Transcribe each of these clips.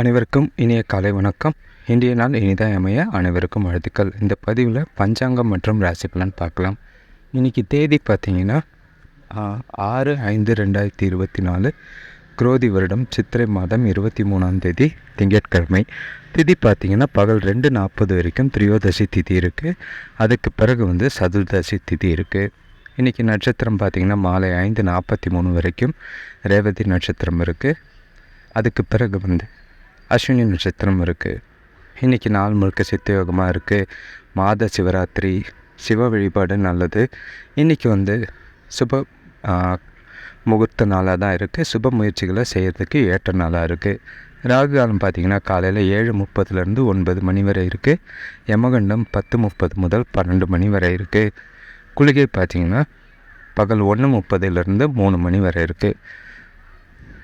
அனைவருக்கும் இனிய காலை வணக்கம். இன்றைய நாள் இனிதாக அமைய அனைவருக்கும் வாழ்த்துக்கள். இந்த பதிவில் பஞ்சாங்கம் மற்றும் ராசி பலன் பார்க்கலாம். இன்றைக்கி தேதி பார்த்தீங்கன்னா ஆறு ஐந்து ரெண்டாயிரத்தி இருபத்தி நாலு. குரோதி வருடம் சித்திரை மாதம் இருபத்தி மூணாம் தேதி திங்கட்கிழமை. திதி பார்த்தீங்கன்னா பகல் ரெண்டு நாற்பது வரைக்கும் திரியோதசி திதி இருக்குது அதுக்கு பிறகு வந்து சதுர்தசி திதி இருக்குது இன்றைக்கி நட்சத்திரம் பார்த்திங்கன்னா மாலை ஐந்து நாற்பத்தி மூணு வரைக்கும் ரேவதி நட்சத்திரம் இருக்குது அதுக்கு பிறகு வந்து அஸ்வினி நட்சத்திரம் இருக்குது இன்றைக்கி நாள் முழுக்க சித்தயோகமாக இருக்குது மாத சிவராத்திரி சிவ வழிபாடு நல்லது. இன்றைக்கி வந்து சுப முகூர்த்த நாளாக தான் இருக்குது சுப முயற்சிகளை செய்கிறதுக்கு ஏற்ற நாளாக இருக்குது ராகு காலம் பார்த்திங்கன்னா காலையில் ஏழு முப்பதுலேருந்து ஒன்பது மணி வரை இருக்குது யமகண்டம் பத்து முப்பது முதல் பன்னெண்டு மணி வரை இருக்குது குளிகை பார்த்திங்கன்னா பகல் ஒன்று முப்பதுலேருந்து மூணு மணி வரை இருக்குது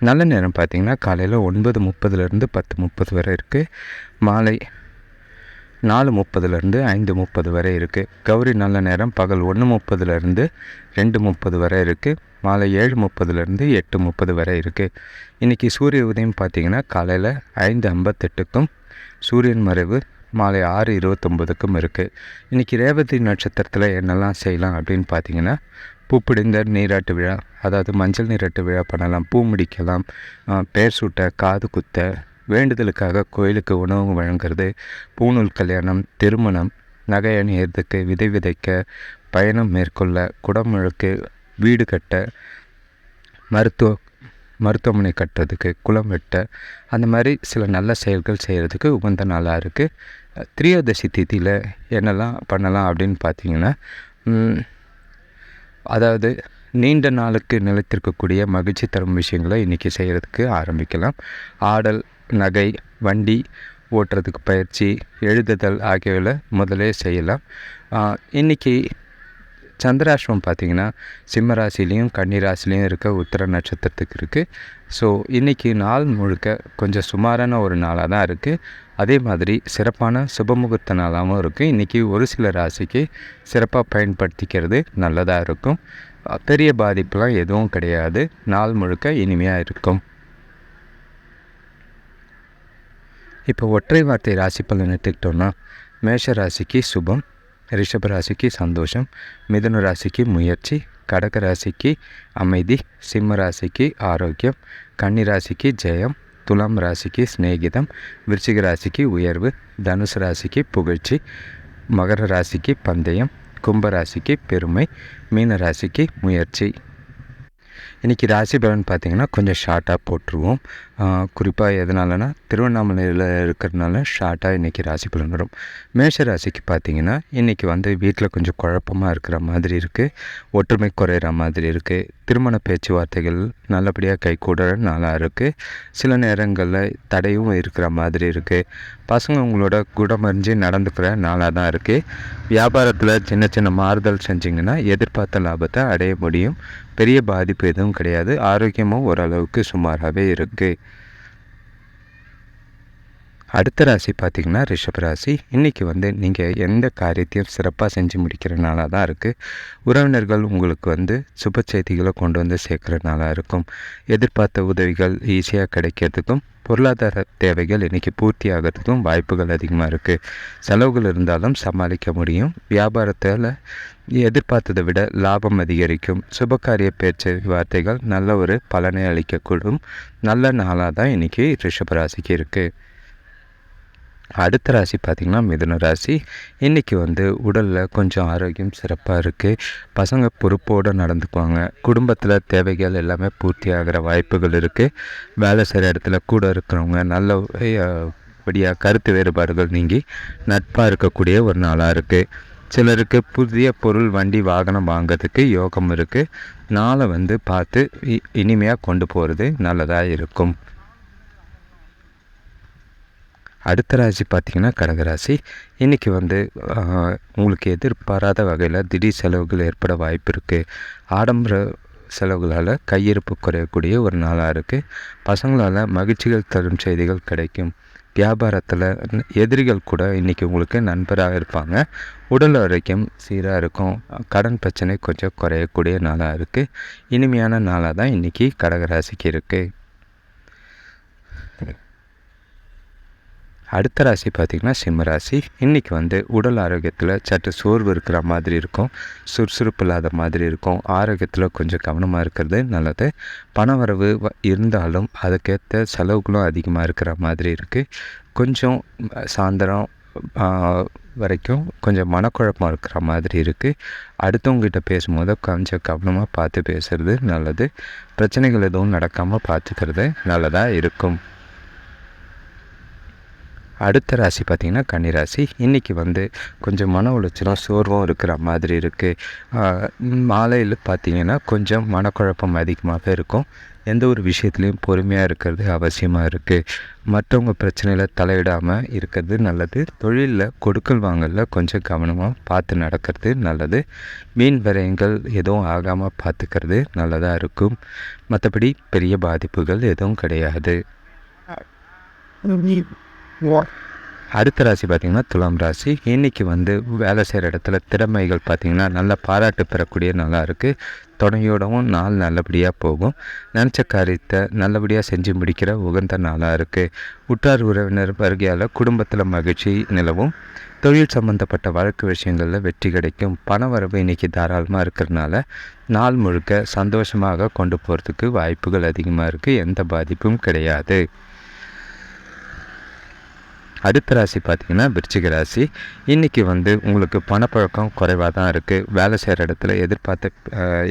நல்ல நேரம் பார்த்தீங்கன்னா காலையில் ஒன்பது முப்பதுலேருந்து பத்து முப்பது வரை இருக்குது மாலை நாலு முப்பதுலேருந்து ஐந்து முப்பது வரை இருக்குது கௌரி நல்ல நேரம் பகல் ஒன்று முப்பதுலேருந்து ரெண்டு முப்பது வரை இருக்குது மாலை ஏழு முப்பதுலேருந்து எட்டு முப்பது வரை இருக்குது இன்றைக்கி சூரிய உதயம் பார்த்தீங்கன்னா காலையில் ஐந்து ஐம்பத்தெட்டுக்கும் சூரியன் மறைவு மாலை ஆறு இருபத்தொம்பதுக்கும் இருக்குது இன்றைக்கி ரேவதி நட்சத்திரத்தில் என்னெல்லாம் செய்யலாம் அப்படின்னு பார்த்தீங்கன்னா பூப்பிடிந்த நீராட்டு விழா. அதாவது மஞ்சள் நீராட்டு விழா பண்ணலாம். பூ முடிக்கலாம். பேர் பெயர் சூட்ட காது குத்த வேண்டுதலுக்காக கோயிலுக்கு உணவு வழங்குறது பூநூல் கல்யாணம் திருமணம் நகை அணியறதுக்கு விதை விதைக்க பயணம் மேற்கொள்ள குடமுழுக்கு வீடு கட்ட மருத்துவ மருத்துவமனை கட்டுறதுக்கு குளம் வெட்ட அந்த மாதிரி சில நல்ல செயல்கள் செய்கிறதுக்கு உகந்த நாளாக இருக்குது திரியோதசி திதியில் என்னெல்லாம் பண்ணலாம் அப்படின்னு பார்த்தீங்கன்னா அதாவது நீண்ட நாளுக்கு நிலைத்திருக்கக்கூடிய மகிழ்ச்சி தரும் விஷயங்களை இன்றைக்கி செய்கிறதுக்கு ஆரம்பிக்கலாம். ஆடல் நகை வண்டி ஓட்டுறதுக்கு பயிற்சி எழுதுதல் ஆகியவை முதலே செய்யலாம். இன்றைக்கி சந்திராஷ்டிரம் பார்த்தீங்கன்னா சிம்ம ராசிலையும் இருக்க உத்தர நட்சத்திரத்துக்கு இருக்குது ஸோ இன்றைக்கி நாள் முழுக்க கொஞ்சம் சுமாரான ஒரு நாளாக தான் இருக்குது அதே மாதிரி சிறப்பான சுபமுகூர்த்த நாளாகவும் இருக்கும். இன்றைக்கி ஒரு சில ராசிக்கு சிறப்பாக பயன்படுத்திக்கிறது நல்லதாக இருக்கும். பெரிய பாதிப்புலாம் எதுவும் கிடையாது. நாள் முழுக்க இனிமையாக இருக்கும். இப்போ ஒற்றை வார்த்தை ராசி பலன் எடுத்துக்கிட்டோன்னா மேஷ ராசிக்கு சுபம் ரிஷப ராசிக்கு சந்தோஷம் மிதுன ராசிக்கு முயற்சி கடக ராசிக்கு அமைதி சிம்ம ராசிக்கு ஆரோக்கியம் கன்னி ராசிக்கு ஜெயம் துலாம் ராசிக்கு சிநேகிதம் விருச்சிக ராசிக்கு உயர்வு தனுசு ராசிக்கு புகழ்ச்சி மகர ராசிக்கு பந்தயம் கும்பராசிக்கு பெருமை மீன ராசிக்கு முயற்சி. இன்றைக்கி ராசி பலன் பார்த்திங்கன்னா கொஞ்சம் ஷார்ட்டாக போட்டுருவோம். குறிப்பாக எதனாலனா திருவண்ணாமலையில் இருக்கிறதுனால ஷார்ட்டாக இன்றைக்கி ராசி பலன் வரும். மேஷ ராசிக்கு பார்த்திங்கன்னா இன்றைக்கி வந்து வீட்டில் கொஞ்சம் குழப்பமாக இருக்கிற மாதிரி இருக்குது ஒற்றுமை குறையிற மாதிரி இருக்குது திருமண பேச்சுவார்த்தைகள் நல்லபடியாக கைகூடுற நாளாக இருக்குது சில நேரங்களில் தடையும் இருக்கிற மாதிரி இருக்குது பசங்க உங்களோட குடமறிஞ்சு நடந்துக்கிற நாளாக தான் இருக்குது வியாபாரத்தில் சின்ன சின்ன மாறுதல் செஞ்சிங்கன்னா எதிர்பார்த்த லாபத்தை அடைய முடியும். பெரிய பாதிப்பு எதுவும் கிடையாது. ஆரோக்கியமும் ஓரளவுக்கு சுமாராகவே இருக்குது அடுத்த ராசி பார்த்திங்கன்னா ரிஷப ராசி. இன்றைக்கி வந்து நீங்கள் எந்த காரியத்தையும் சிறப்பாக செஞ்சு முடிக்கிற நாளாக தான் இருக்குது உறவினர்கள் உங்களுக்கு வந்து சுப செய்திகளை கொண்டு வந்து சேர்க்குற நாளாக இருக்கும். எதிர்பார்த்த உதவிகள் ஈஸியாக கிடைக்கிறதுக்கும் பொருளாதார தேவைகள் இன்றைக்கி பூர்த்தி ஆகிறதுக்கும் வாய்ப்புகள் அதிகமாக இருக்குது செலவுகள் இருந்தாலும் சமாளிக்க முடியும். வியாபாரத்தில் எதிர்பார்த்ததை விட லாபம் அதிகரிக்கும். சுபகாரிய பேச்சு வார்த்தைகள் நல்ல ஒரு பலனை அளிக்கக்கூடும். நல்ல நாளாக தான் இன்றைக்கி ரிஷபராசிக்கு இருக்குது அடுத்த ராசி பார்த்திங்கன்னா மிதுன ராசி. இன்றைக்கி வந்து உடலில் கொஞ்சம் ஆரோக்கியம் சிறப்பாக இருக்குது பசங்க பொறுப்போடு நடந்துக்குவாங்க. குடும்பத்தில் தேவைகள் எல்லாமே பூர்த்தி ஆகிற வாய்ப்புகள் இருக்குது வேலை செய்கிற இடத்துல கூட இருக்கிறவங்க நல்ல படியாக கருத்து வேறுபாடுகள் நீங்கி நட்பாக இருக்கக்கூடிய ஒரு நாளாக இருக்குது சிலருக்கு புதிய பொருள் வண்டி வாகனம் வாங்கிறதுக்கு யோகம் இருக்குது நாளை வந்து பார்த்து இ- இனிமையாக கொண்டு போகிறது நல்லதாக இருக்கும். அடுத்த ராசி பார்த்திங்கன்னா கடகராசி. இன்றைக்கி வந்து உங்களுக்கு எதிர்பாராத வகையில் திடீர் செலவுகள் ஏற்பட வாய்ப்பு இருக்குது ஆடம்பர செலவுகளால் கையிருப்பு குறையக்கூடிய ஒரு நாளாக இருக்குது பசங்களால் மகிழ்ச்சிகள் தரும் செய்திகள் கிடைக்கும். வியாபாரத்தில் எதிரிகள் கூட இன்றைக்கி உங்களுக்கு நண்பராக இருப்பாங்க. உடல் ஆரோக்கியம் சீராக இருக்கும். கடன் பிரச்சனை கொஞ்சம் குறையக்கூடிய நாளாக இருக்குது இனிமையான நாளாக தான் இன்றைக்கி கடகராசிக்கு இருக்குது அடுத்த ராசி பார்த்திங்கன்னா சிம்ம ராசி. இன்றைக்கி வந்து உடல் ஆரோக்கியத்தில் சற்று சோர்வு இருக்கிற மாதிரி இருக்கும். சுறுசுறுப்பு இல்லாத மாதிரி இருக்கும். ஆரோக்கியத்தில் கொஞ்சம் கவனமாக இருக்கிறது நல்லது. பணவரவு இருந்தாலும் அதுக்கேற்ற செலவுகளும் அதிகமாக இருக்கிற மாதிரி இருக்குது கொஞ்சம் சாயந்தரம் வரைக்கும் கொஞ்சம் மனக்குழப்பம் இருக்கிற மாதிரி இருக்குது அடுத்தவங்ககிட்ட பேசும்போது கொஞ்சம் கவனமாக பார்த்து பேசுகிறது நல்லது. பிரச்சனைகள் எதுவும் நடக்காமல் பார்த்துக்கிறது நல்லதாக இருக்கும். அடுத்த ராசி பார்த்திங்கன்னா கன்னிராசி இன்றைக்கி வந்து கொஞ்சம் மன உளைச்சலும் சோர்வும் இருக்கிற மாதிரி இருக்குது மாலையில் பார்த்திங்கன்னா கொஞ்சம் மனக்குழப்பம் அதிகமாக இருக்கும். எந்த ஒரு விஷயத்துலையும் பொறுமையாக இருக்கிறது அவசியமாக இருக்குது மற்றவங்க பிரச்சனையில் தலையிடாமல் இருக்கிறது நல்லது. தொழிலில் கொடுக்கல் வாங்கலில் கொஞ்சம் கவனமாக பார்த்து நடக்கிறது நல்லது. மீன் விரயங்கள் எதுவும் ஆகாமல் பார்த்துக்கிறது நல்லதாக இருக்கும். மற்றபடி பெரிய பாதிப்புகள் எதுவும் கிடையாது. அடுத்த ராசி பார்த்திங்கன்னா துலாம் ராசி. இன்றைக்கி வந்து வேலை செய்கிற இடத்துல திறமைகள் பார்த்திங்கன்னா நல்ல பாராட்டு பெறக்கூடிய நல்லா இருக்குது துணையோடவும் நாள் நல்லபடியாக போகும். நினச்ச காரியத்தை நல்லபடியாக செஞ்சு முடிக்கிற உகந்த நாளாக இருக்குது உற்றார் உறவினர் வருகையால் குடும்பத்தில் மகிழ்ச்சி நிலவும். தொழில் சம்மந்தப்பட்ட வழக்கு விஷயங்களில் வெற்றி கிடைக்கும். பண வரவு இன்றைக்கி தாராளமாக இருக்கிறதுனால நாள் முழுக்க சந்தோஷமாக கொண்டு போகிறதுக்கு வாய்ப்புகள் அதிகமாக இருக்குது எந்த பாதிப்பும் கிடையாது. அடுத்த ராசி பார்த்திங்கன்னா விருச்சிக ராசி. இன்றைக்கி வந்து உங்களுக்கு பணப்பழக்கம் குறைவாக தான் இருக்குது வேலை செய்கிற இடத்துல எதிர்பார்த்த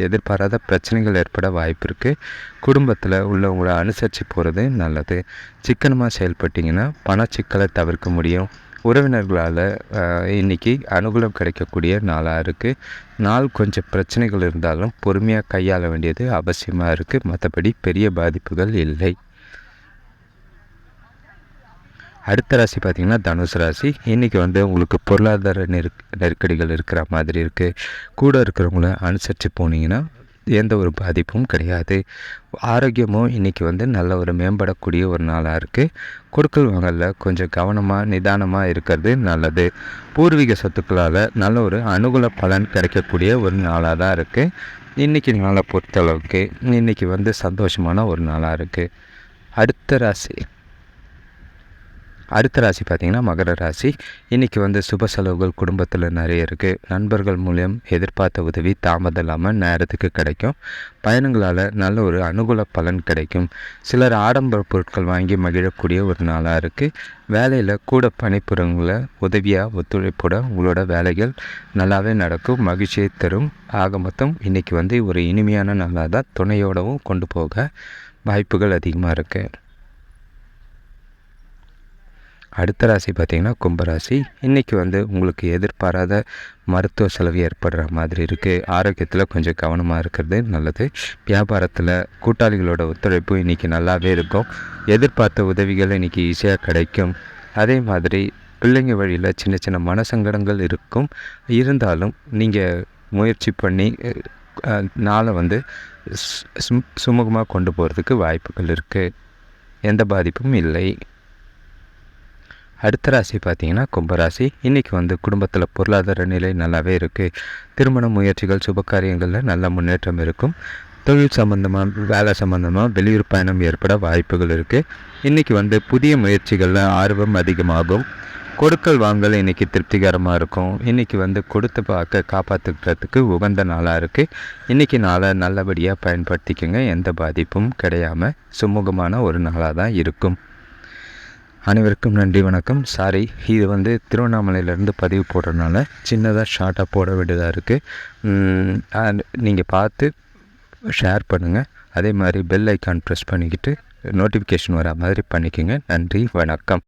எதிர்பாராத பிரச்சனைகள் ஏற்பட வாய்ப்பு இருக்குது குடும்பத்தில் உள்ளவங்களை அனுசரித்து போகிறது நல்லது. சிக்கனமாக செயல்பட்டிங்கன்னா பண சிக்கலை தவிர்க்க முடியும். உறவினர்களால் இன்றைக்கி அனுகூலம் கிடைக்கக்கூடிய நாளாக இருக்குது நாள் கொஞ்சம் பிரச்சனைகள் இருந்தாலும் பொறுமையாக கையாள வேண்டியது அவசியமாக இருக்குது மற்றபடி பெரிய பாதிப்புகள் இல்லை. அடுத்த ராசி பார்த்திங்கன்னா தனுசு ராசி. இன்றைக்கி வந்து உங்களுக்கு பொருளாதார நெருக் நெருக்கடிகள் இருக்கிற மாதிரி இருக்குது கூட இருக்கிறவங்கள அனுசரித்து போனீங்கன்னா எந்த ஒரு பாதிப்பும் கிடையாது. ஆரோக்கியமும் இன்றைக்கி வந்து நல்ல ஒரு மேம்படக்கூடிய ஒரு நாளாக இருக்குது கொடுக்கல் வாங்கலில் கொஞ்சம் கவனமாக நிதானமாக இருக்கிறது நல்லது. பூர்வீக சொத்துக்களால் நல்ல ஒரு அனுகூல பலன் கிடைக்கக்கூடிய ஒரு நாளாக தான் இருக்குது இன்றைக்கி நாளை பொறுத்தளவுக்கு இன்றைக்கி வந்து சந்தோஷமான ஒரு நாளாக இருக்குது அடுத்த ராசி. அடுத்த ராசி பார்த்திங்கன்னா மகர ராசி. இன்றைக்கி வந்து சுப செலவுகள் குடும்பத்தில் நிறைய இருக்குது நண்பர்கள் மூலியம் எதிர்பார்த்த உதவி தாமதம் இல்லாமல் நேரத்துக்கு கிடைக்கும். பயணங்களால் நல்ல ஒரு அனுகூல பலன் கிடைக்கும். சிலர் ஆடம்பர பொருட்கள் வாங்கி மகிழக்கூடிய ஒரு நாளாக இருக்குது வேலையில் கூட பணிபுரங்களை உதவியாக ஒத்துழைப்போட உங்களோட வேலைகள் நல்லாவே நடக்கும். மகிழ்ச்சியை தரும். ஆக மொத்தம் இன்றைக்கி வந்து ஒரு இனிமையான நாளாக தான் துணையோடவும் கொண்டு போக வாய்ப்புகள் அதிகமாக இருக்குது அடுத்த ராசி பார்த்திங்கன்னா கும்பராசி. இன்றைக்கி வந்து உங்களுக்கு எதிர்பாராத மருத்துவ செலவு ஏற்படுற மாதிரி இருக்குது ஆரோக்கியத்தில் கொஞ்சம் கவனமாக இருக்கிறது நல்லது. வியாபாரத்தில் கூட்டாளிகளோட ஒத்துழைப்பு இன்றைக்கி நல்லாவே இருக்கும். எதிர்பார்த்த உதவிகள் இன்றைக்கி ஈஸியாக கிடைக்கும். அதே மாதிரி பிள்ளைங்க வழியில் சின்ன சின்ன மனசங்கடங்கள் இருக்கும். இருந்தாலும் நீங்கள் முயற்சி பண்ணி நாளை வந்து சுமூகமாக கொண்டு போகிறதுக்கு வாய்ப்புகள் இருக்குது எந்த பாதிப்பும் இல்லை. அடுத்த ராசி பார்த்தீங்கன்னா கும்பராசி. இன்றைக்கி வந்து குடும்பத்தில் பொருளாதார நிலை நல்லாவே இருக்குது திருமண முயற்சிகள் சுபகாரியங்களில் நல்ல முன்னேற்றம் இருக்கும். தொழில் சம்மந்தமாக வேலை சம்மந்தமாக வெளியூர் பயணம் ஏற்பட வாய்ப்புகள் இருக்குது இன்றைக்கி வந்து புதிய முயற்சிகளில் ஆர்வம் அதிகமாகும். கொடுக்கல் வாங்கல் இன்றைக்கி திருப்திகரமாக இருக்கும். இன்றைக்கி வந்து கொடுத்து பார்க்க காப்பாற்றுக்கிறதுக்கு உகந்த நாளாக இருக்குது இன்றைக்கி நாளை நல்லபடியாக பயன்படுத்திக்கோங்க. எந்த பாதிப்பும் கிடையாமல் சுமூகமான ஒரு நாளாக தான் இருக்கும். அனைவருக்கும் நன்றி வணக்கம். சாரி இது வந்து திருவண்ணாமலையிலேருந்து பதிவு போடுறதுனால சின்னதாக ஷார்ட்டாக போட வேண்டியதாக இருக்குது நீங்கள் பார்த்து ஷேர் பண்ணுங்கள் அதே மாதிரி பெல் ஐக்கான் ப்ரெஸ் பண்ணிக்கிட்டு நோட்டிஃபிகேஷன் வர மாதிரி பண்ணிக்கோங்க. நன்றி வணக்கம்.